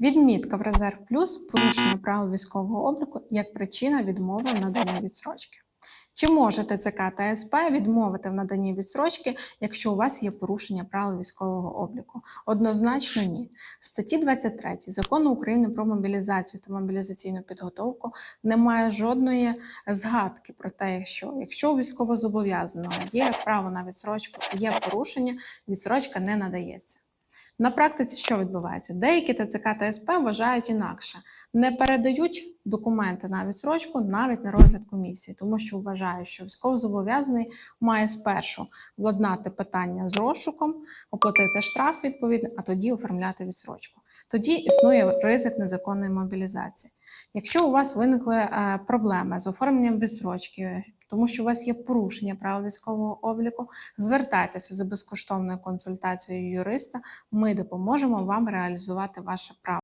Відмітка в резерв плюс порушення правил військового обліку як причина відмови в відсрочки. Чи може ТЦК та СП відмовити в наданні відсрочки, якщо у вас є порушення правил військового обліку? Однозначно ні. В статті 23 закону України про мобілізацію та мобілізаційну підготовку немає жодної згадки про те, що якщо у військовозобов'язаного є право на відсрочку, є порушення, відсрочка не надається. На практиці що відбувається? Деякі ТЦК та СП вважають інакше, не передають документи на відсрочку навіть на розгляд комісії, тому що вважають, що військовозобов'язаний має спершу владнати питання з розшуком, оплатити штраф відповідно, а тоді оформляти відсрочку. Тоді існує ризик незаконної мобілізації. Якщо у вас виникли е, проблеми з оформленням відсрочки, тому що у вас є порушення правил військового обліку, звертайтеся за безкоштовною консультацією юриста. Ми допоможемо вам реалізувати ваше право.